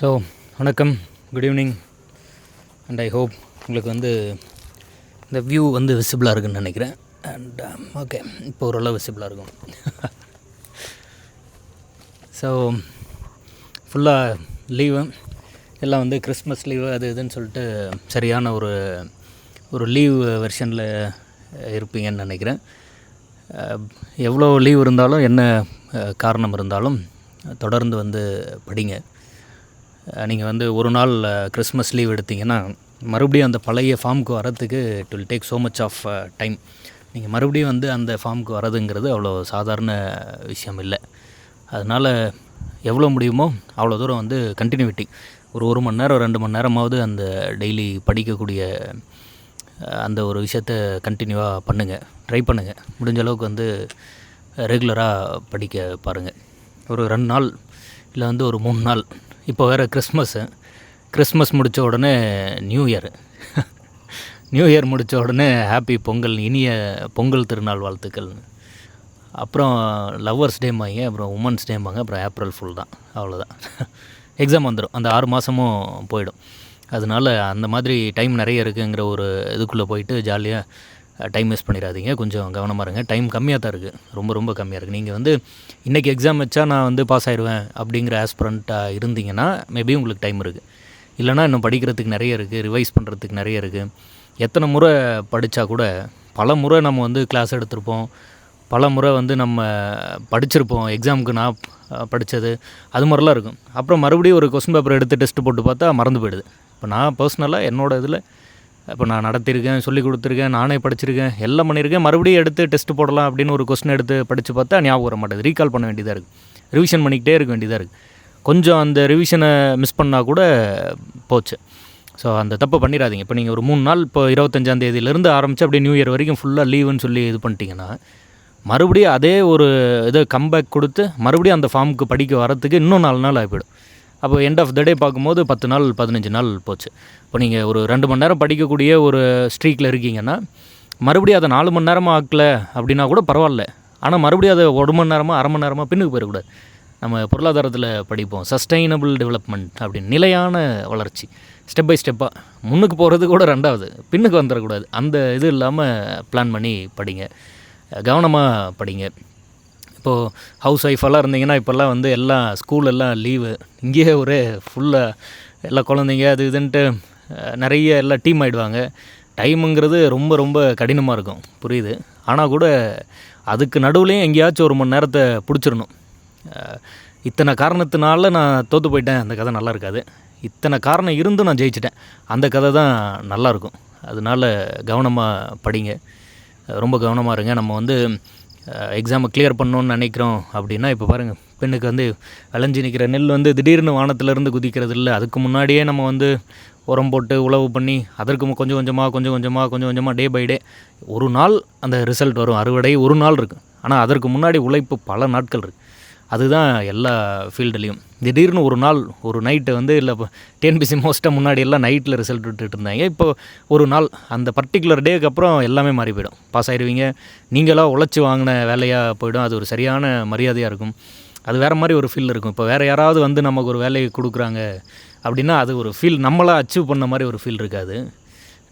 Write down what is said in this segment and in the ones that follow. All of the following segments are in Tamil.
ஸோ வணக்கம். Good evening and I hope உங்களுக்கு வந்து இந்த வியூ வந்து விசிபிளாக இருக்குன்னு நினைக்கிறேன். அண்ட் ஓகே um, இப்போ ஓரளவு விசிபிளாக இருக்கும். ஸோ ஃபுல்லாக லீவு எல்லாம் வந்து கிறிஸ்மஸ் லீவு அது இதுன்னு சொல்லிட்டு சரியான ஒரு ஒரு லீவ் வெர்ஷனில் இருப்பீங்கன்னு நினைக்கிறேன். எவ்வளோ லீவ் இருந்தாலும் என்ன காரணம் இருந்தாலும் தொடர்ந்து வந்து படிங்க. நீங்கள் வந்து ஒரு நாள் கிறிஸ்மஸ் லீவ் எடுத்தீங்கன்னா மறுபடியும் அந்த பழைய ஃபார்முக்கு வரத்துக்கு it will take so much of time நீங்கள் மறுபடியும் வந்து அந்த ஃபார்முக்கு வரதுங்கிறது அவ்வளோ சாதாரண விஷயம் இல்லை. அதனால் எவ்வளோ முடியுமோ அவ்வளோ தூரம் வந்து கண்டினியூட்டி ஒரு ஒரு மணி நேரம் ரெண்டு மணி நேரமாவது அந்த டெய்லி படிக்கக்கூடிய அந்த ஒரு விஷயத்த கண்டினியூவாக பண்ணுங்கள் ட்ரை பண்ணுங்கள் முடிஞ்ச அளவுக்கு வந்து ரெகுலராக படிக்க பாருங்கள் ஒரு ரெண்டு நாள் இல்லை வந்து ஒரு மூணு நாள் இப்போ வேறு கிறிஸ்மஸ்ஸு கிறிஸ்மஸ் முடித்த உடனே நியூ இயர் நியூ இயர் முடித்த உடனே ஹாப்பி பொங்கல் இனிய பொங்கல் திருநாள் வாழ்த்துக்கள். அப்புறம் லவ்வர்ஸ் டேம்பாங்க அப்புறம் உமன்ஸ் டேம்பாங்க அப்புறம் ஏப்ரல் ஃபுல் தான். அவ்வளோதான் எக்ஸாம் வந்துடும் அந்த ஆறு மாதமும் போயிடும். அதனால அந்த மாதிரி டைம் நிறைய இருக்குங்கிற ஒரு இதுக்குள்ளே போயிட்டு ஜாலியாக டைம் வேஸ்ட் பண்ணிடாதீங்க கொஞ்சம் கவனமாக இருங்க. டைம் கம்மியாக தான் இருக்குது ரொம்ப ரொம்ப கம்மியாக இருக்குது நீங்கள் வந்து இன்றைக்கி எக்ஸாம் வச்சா நான் வந்து பாஸ் ஆயிடுவேன் அப்படிங்கிற ஆஸ்பிரண்ட்டாக இருந்தீங்கன்னா மேபி உங்களுக்கு டைம் இருக்குது இல்லைனா இன்னும் படிக்கிறதுக்கு நிறைய இருக்குது ரிவைஸ் பண்ணுறதுக்கு நிறைய இருக்குது எத்தனை முறை படித்தா கூட பல முறை நம்ம வந்து கிளாஸ் எடுத்திருப்போம். பல முறை வந்து நம்ம படிச்சிருப்போம். எக்ஸாமுக்கு நான் படித்தது அது மாதிரிலாம் இருக்கும். அப்புறம் மறுபடியும் ஒரு கொஸ்டின் பேப்பர் எடுத்து டெஸ்ட் போட்டு பார்த்தா மறந்து போயிடுது. இப்போ நான் பர்சனலாக என்னோடய இதில் இப்போ நான் நடத்தியிருக்கேன் சொல்லி கொடுத்துருக்கேன் நானே படிச்சிருக்கேன் எல்லாம் பண்ணியிருக்கேன். மறுபடியும் எடுத்து டெஸ்ட் போடலாம் அப்படின்னு ஒரு கொஸ்டின் எடுத்து படித்து பார்த்தா ஞாபகம் வர மாட்டேது ரீகால் பண்ண வேண்டியதாக இருக்குது ரிவிஷன் பண்ணிக்கிட்டே இருக்க வேண்டியதாக இருக்குது கொஞ்சம் அந்த ரிவிஷனை மிஸ் பண்ணால் கூட போச்சு. ஸோ அந்த தப்பை பண்ணிடாதீங்க. இப்போ நீங்கள் ஒரு மூணு நாள் இப்போ இருபத்தஞ்சாம் தேதியிலேருந்து ஆரம்பித்து அப்படியே நியூ இயர் வரைக்கும் ஃபுல்லாக லீவுன்னு சொல்லி இது பண்ணிட்டீங்கன்னா மறுபடியும் அதே ஒரு இதை கம்பேக் கொடுத்து மறுபடியும் அந்த ஃபார்முக்கு படிக்க வரத்துக்கு இன்னும் நாலு நாள் ஆகிடும் அப்போ எண்ட் ஆஃப் த டே பார்க்கும்போது பத்து நாள் பதினஞ்சு நாள் போச்சு. இப்போ நீங்கள் ஒரு ரெண்டு மணி நேரம் படிக்கக்கூடிய ஒரு ஸ்ட்ரீக்கில் இருக்கீங்கன்னா மறுபடியும் அதை நாலு மணி நேரமாக ஆக்கல அப்படின்னா கூட பரவாயில்ல. ஆனால் மறுபடியும் அதை ஒரு மணி நேரமாக அரை மணி நேரமாக பின்னுக்கு போயிடக்கூடாது. நம்ம பொருளாதாரத்தில் படிப்போம். சஸ்டைனபிள் டெவலப்மெண்ட் அப்படின்னு. நிலையான வளர்ச்சி. ஸ்டெப் பை ஸ்டெப்பாக முன்னுக்கு போகிறது கூட ரெண்டாவது. பின்னுக்கு வந்துடக்கூடாது. அந்த இது இல்லாமல் பிளான் பண்ணி படிங்க. கவனமாக படிங்க. இப்போது ஹவுஸ் ஒய்ஃபெல்லாம் இருந்தீங்கன்னா இப்போல்லாம் வந்து எல்லாம் ஸ்கூல் எல்லாம் லீவு இங்கேயே ஒரே ஃபுல்லாக எல்லா குழந்தைங்க அது இதுன்ட்டு நிறைய எல்லாம் டீம் ஆகிடுவாங்க டைமுங்கிறது ரொம்ப ரொம்ப கடினமாக இருக்கும். புரியுது? ஆனால் கூட அதுக்கு நடுவுலையும் எங்கேயாச்சும் ஒரு மணி நேரத்தை பிடிச்சிடணும். இத்தனை காரணத்தினால நான் தோற்று போயிட்டேன். அந்த கதை நல்லா இருக்காது. இத்தனை காரணம் இருந்தும் நான் ஜெயிச்சிட்டேன். அந்த கதை தான் நல்லாயிருக்கும் அதனால கவனமாக படிங்க. ரொம்ப கவனமாக இருங்க. நம்ம வந்து எக்ஸாமை கிளியர் பண்ணணும்னு நினைக்கிறோம் அப்படின்னா இப்போ பாருங்கள் பெண்ணுக்கு வந்து விளைஞ்சி நிற்கிற நெல் வந்து திடீர்னு வானத்திலேருந்து குதிக்கிறது இல்லை. அதுக்கு முன்னாடியே நம்ம வந்து உரம் போட்டு உழவு பண்ணி அதற்கு கொஞ்சம் கொஞ்சமாக கொஞ்சம் கொஞ்சமாக கொஞ்சம் கொஞ்சமாக டே பை டே ஒரு நாள் அந்த ரிசல்ட் வரும். அறுவடை ஒரு நாள் இருக்குது ஆனால் அதற்கு முன்னாடி உழைப்பு பல நாட்கள் இருக்குது அதுதான் எல்லா ஃபீல்டுலேயும். திடீர்னு ஒரு நாள் ஒரு நைட்டு வந்து இல்லை இப்போ டிஎன்பிசி மோஸ்ட்டாக முன்னாடி எல்லாம் நைட்டில் ரிசல்ட் விட்டுட்டு இருந்தாங்க இப்போ ஒரு நாள் அந்த பர்டிகுலர் டேக்கு அப்புறம் எல்லாமே மாறி போயிடும். பாஸ் ஆயிடுவீங்க. நீங்களாக உழைச்சி வாங்கின வேலையாக போயிடும். அது ஒரு சரியான மரியாதையாக இருக்கும். அது வேறு மாதிரி ஒரு ஃபீல் இருக்கும். இப்போ வேறு யாராவது வந்து நமக்கு ஒரு வேலையை கொடுக்குறாங்க அப்படின்னா அது ஒரு ஃபீல் நம்மளாக அச்சீவ் பண்ண மாதிரி ஒரு ஃபீல் இருக்காது.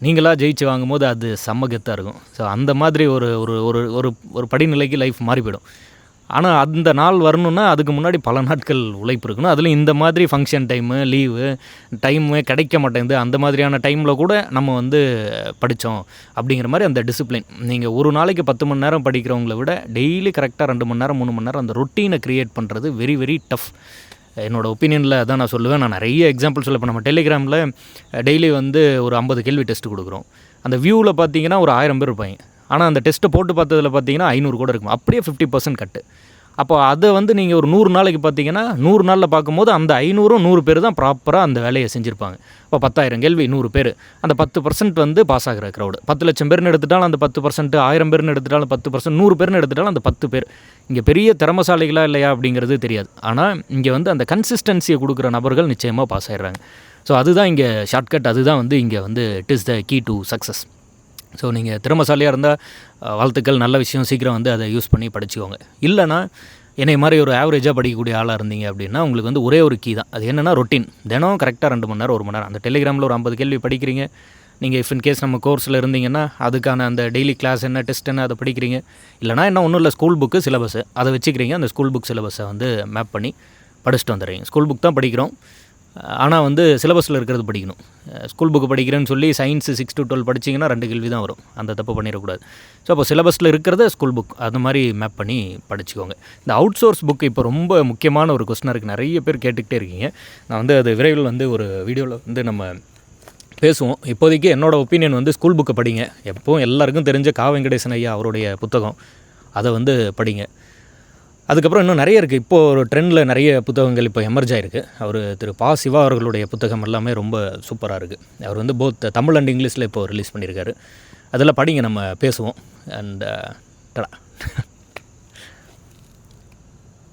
நீங்களாக ஜெயிச்சு வாங்கும்போது அது செம்ம கெத்தாக இருக்கும். ஸோ அந்த மாதிரி ஒரு ஒரு ஒரு ஒரு ஒரு படிநிலைக்கு லைஃப் மாறி போயிடும் ஆனால் அந்த நாள் வரணும்னா அதுக்கு முன்னாடி பல நாட்கள் உழைப்பு இருக்கணும். அதுலேயும் இந்த மாதிரி ஃபங்க்ஷன் டைமு லீவு டைமு கிடைக்க மாட்டேங்குது. அந்த மாதிரியான டைமில் கூட நம்ம வந்து படித்தோம் அப்படிங்கிற மாதிரி அந்த டிசிப்ளின் நீங்கள் ஒரு நாளைக்கு பத்து மணி நேரம் படிக்கிறவங்கள விட டெய்லி கரெக்டாக ரெண்டு மணி நேரம் மூணு மணி நேரம் அந்த ரொட்டீனை க்ரியேட் பண்ணுறது வெரி வெரி டஃப் என்னோட ஒப்பீனியனில் அதான் நான் சொல்லுவேன். நான் நிறைய எக்ஸாம்பிள் சொல்ல இப்போ நம்ம டெலிகிராமில் டெய்லி வந்து ஒரு ஐம்பது கேள்வி டெஸ்ட் கொடுக்குறோம். அந்த வியூவில் பார்த்தீங்கன்னா ஒரு ஆயிரம் பேர் இருப்பாங்க. ஆனால் அந்த டெஸ்ட்டை போட்டு பார்த்ததுல பார்த்தீங்கன்னா ஐநூறு கூட இருக்கும். அப்படியே ஃபிஃப்டி பர்சன்ட் கட்டு அப்போ அதை வந்து நீங்கள் ஒரு நூறு நாளைக்கு பார்த்தீங்கன்னா நூறு நாளில் பார்க்கும்போது அந்த ஐநூறும் நூறு பேர் தான் ப்ராப்பராக அந்த வேலையை செஞ்சுருப்பாங்க. இப்போ பத்தாயிரம் கேள்வி நூறு பேர். அந்த பத்து பர்சன்ட் வந்து பாஸ் ஆகிற க்ரௌடு பத்து லட்சம் பேர்னு எடுத்துட்டாலும் அந்த பத்து பர்சன்ட் ஆயிரம் பேர்னு எடுத்துட்டாலும் பத்து பர்சன்ட் நூறு பேர்னு எடுத்துட்டாலும் அந்த பத்து பேர். இங்கே பெரிய திறமசாலைகளாக இல்லையா அப்படிங்கிறது தெரியாது. ஆனால் இங்கே வந்து அந்த கன்சிஸ்டன்சியை கொடுக்குற நபர்கள் நிச்சயமாக பாஸ் ஆகிடுறாங்க ஸோ அதுதான் இங்கே ஷார்ட்கட் அதுதான் வந்து இங்கே வந்து it is the key to success so நீங்கள் திறமசாலியாக இருந்தால் வாழ்த்துக்கள் நல்ல விஷயம் சீக்கிரம் வந்து அதை யூஸ் பண்ணி படிச்சுக்கோங்க. இல்லைன்னா என்னை மாதிரி ஒரு ஆவரேஜாக படிக்கக்கூடிய ஆளாக இருந்தீங்க அப்படின்னா உங்களுக்கு வந்து ஒரே ஒரு கீ தான். அது என்னென்னா ரொட்டீன் தினம் கரெக்டாக ரெண்டு மணி நேரம் ஒரு மணி நேரம். அந்த டெலிகிராமில் ஒரு ஐம்பது கேள்வி படிக்கிறீங்க. நீங்கள் இஃப் இன் கேஸ் நம்ம கோர்ஸில் இருந்தீங்கன்னா அதுக்கான அந்த டெய்லி கிளாஸ் என்ன டெஸ்ட் என்ன அதை படிக்கிறீங்க. இல்லைனா என்ன ஒன்றும் இல்லை ஸ்கூல் புக்கு சிலபஸ் அதை வச்சுக்கிறீங்க. அந்த ஸ்கூல் புக் சிலபஸை வந்து மேப் பண்ணி படிச்சுட்டு வந்துடுறீங்க. ஸ்கூல் புக் தான் படிக்கிறோம். ஆனால் வந்து சிலபஸில் இருக்கிறது படிக்கணும். ஸ்கூல் புக்கு படிக்கிறேன்னு சொல்லி சயின்ஸு சிக்ஸ் டு டுவெல் படிச்சிங்கன்னா ரெண்டு கேள்வி தான் வரும். அந்த தப்பு பண்ணிடக்கூடாது. ஸோ அப்போ சிலபஸில் இருக்கிறத ஸ்கூல் புக் அது மாதிரி மேப் பண்ணி படிச்சுக்கோங்க. இந்த அவுட் சோர்ஸ் புக் இப்போ ரொம்ப முக்கியமான ஒரு கொஸ்டினாக இருக்குது நிறைய பேர் கேட்டுக்கிட்டே இருக்கீங்க. நான் வந்து அது விரைவில் வந்து ஒரு வீடியோவில் வந்து நம்ம பேசுவோம். இப்போதைக்கு என்னோடய ஒப்பீனியன் வந்து ஸ்கூல் புக்கை படிங்க. எப்போவும் எல்லாருக்கும் தெரிஞ்ச கா வெங்கடேசன் ஐயா அவருடைய புத்தகம். அதை வந்து படிங்க. அதுக்கப்புறம் இன்னும் நிறைய இருக்குது இப்போது ஒரு ட்ரெண்டில் நிறைய புத்தகங்கள் இப்போ எமர்ஜ் ஆயிருக்கு. அவர் திரு பா சிவா அவர்களுடைய புத்தகம் எல்லாமே ரொம்ப சூப்பராக இருக்குது அவர் வந்து போத் தமிழ் அண்ட் இங்கிலீஷில் இப்போ ரிலீஸ் பண்ணியிருக்காரு. அதெல்லாம் படிங்க நம்ம பேசுவோம். அண்ட் டடா uh,